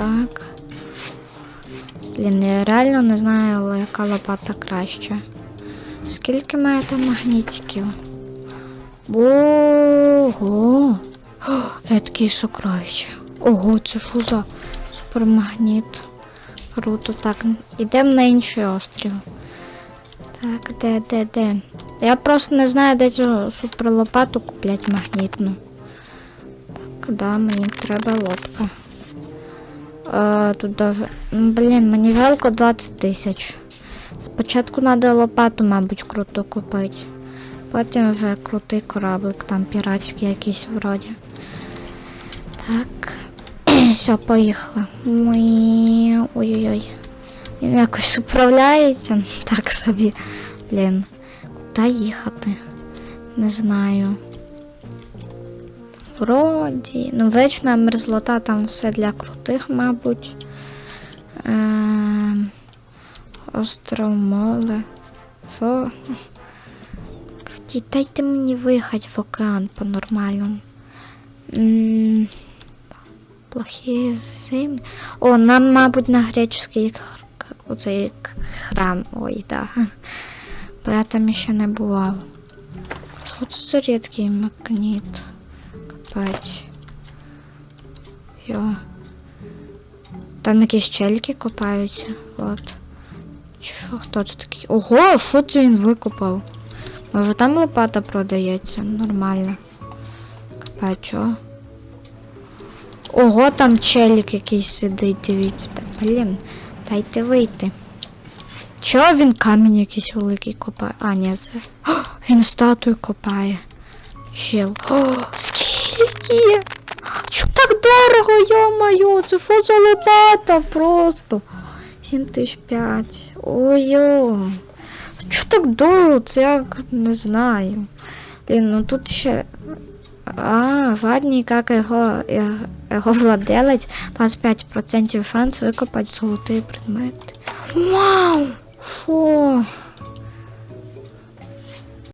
Так. Блін, я реально не знаю, яка лопата краща. Скільки має там магнітиків? Ого! Рідкі сокровища. Ого, це що за супермагніт? Круто. Так, ідемо на інший острів. Так, де, де, де? Я просто не знаю, де цю суперлопату куплять магнітну. Так, да, мені треба лодка. Е, тут даже. ну, Блін, мені жалко 20 тисяч. Спочатку треба лопату, мабуть, круто купити. Потім вже крутий кораблик, там піратський якийсь вроді. Так. Все, поїхали. Ми... Ой-ой-ой. Він якось управляється. Так собі. Блін. Куди їхати? Не знаю. Вроді. Ну, вечна мерзлота, там все для крутих, мабуть. Ем... Остров моле. Що? Дайте мені виїхати в океан по-нормальному. Плохі зимні. О, нам, мабуть, на греческий оцей храм. Ой, да. Бо я там ще не бував. Що це за рідкий магніт? Капець. Йо. Там якісь чельки копаються. От. Що, хто це такий? Ого, що це він викопав? Може там лопата продається? Нормально. Капець, чого? Ого, там челік якийсь сидить, дивіться. Та, блін, дайте вийти. Чого він камінь якийсь великий копає? А, ні, це. О, він статую копає. Чел. О, скільки? Що так дорого, йо-моє, це що за лопата просто? 7005. Ой-йо. Що так дорого? Це як не знаю. Блін, ну тут ще. А, жадний, як його, його владелець, 25% шанс викопати золотий предмет. Вау!